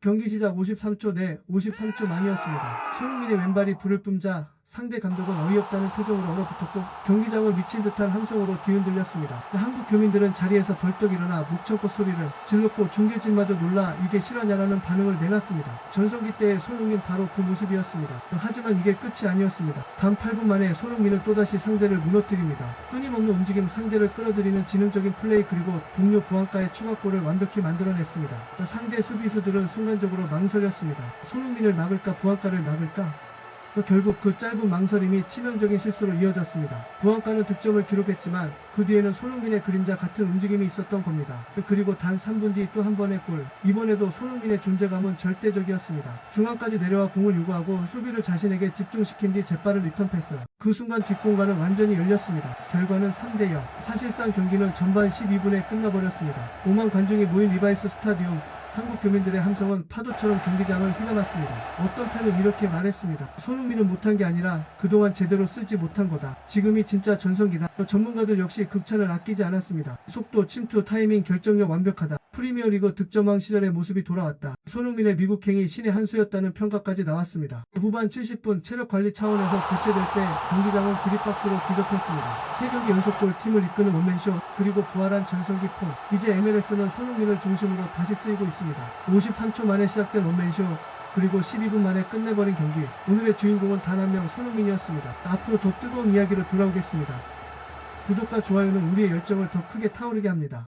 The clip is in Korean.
경기 시작 53초 내 53초 만이었습니다. 손흥민의 왼발이 불을 뿜자 상대 감독은 어이없다는 표정으로 얼어붙었고 경기장을 미친 듯한 함성으로 뒤흔들렸습니다. 한국 교민들은 자리에서 벌떡 일어나 목청껏 소리를 질렀고 중계진마저 놀라 이게 실화냐라는 반응을 내놨습니다. 전성기 때의 손흥민 바로 그 모습이었습니다. 하지만 이게 끝이 아니었습니다. 단 8분 만에 손흥민은 또다시 상대를 무너뜨립니다. 끊임없는 움직임 상대를 끌어들이는 지능적인 플레이 그리고 동료 보안가의 추가골을 완벽히 만들어냈습니다. 상대 수비수들은 순간적으로 망설였습니다. 손흥민을 막을까 부안가를 막을까 결국 그 짧은 망설임이 치명적인 실수로 이어졌습니다. 부안가는 득점을 기록했지만 그 뒤에는 손흥민의 그림자 같은 움직임이 있었던 겁니다. 그리고 단 3분 뒤 또 한 번의 골. 이번에도 손흥민의 존재감은 절대적이었습니다. 중앙까지 내려와 공을 요구하고 수비를 자신에게 집중시킨 뒤 재빠른 리턴 패스. 그 순간 뒷공간은 완전히 열렸습니다. 결과는 3대 0. 사실상 경기는 전반 12분에 끝나버렸습니다. 5만 관중이 모인 리바이스 스타디움. 한국 교민들의 함성은 파도처럼 경기장을 휘감았습니다. 어떤 팬은 이렇게 말했습니다. 손흥민은 못한 게 아니라 그동안 제대로 쓰지 못한 거다. 지금이 진짜 전성기다. 전문가들 역시 극찬을 아끼지 않았습니다. 속도, 침투, 타이밍, 결정력 완벽하다. 프리미어리그 득점왕 시절의 모습이 돌아왔다. 손흥민의 미국행이 신의 한 수였다는 평가까지 나왔습니다. 후반 70분 체력 관리 차원에서 교체될 때 경기장은 그립박스로 뒤덮였습니다. 3경기 연속골 팀을 이끄는 원맨쇼 그리고 부활한 전성기 폼. 이제 MLS는 손흥민을 중심으로 다시 쓰이고 있습니다. 53초 만에 시작된 원맨쇼 그리고 12분 만에 끝내버린 경기. 오늘의 주인공은 단 한 명 손흥민이었습니다. 앞으로 더 뜨거운 이야기로 돌아오겠습니다. 구독과 좋아요는 우리의 열정을 더 크게 타오르게 합니다.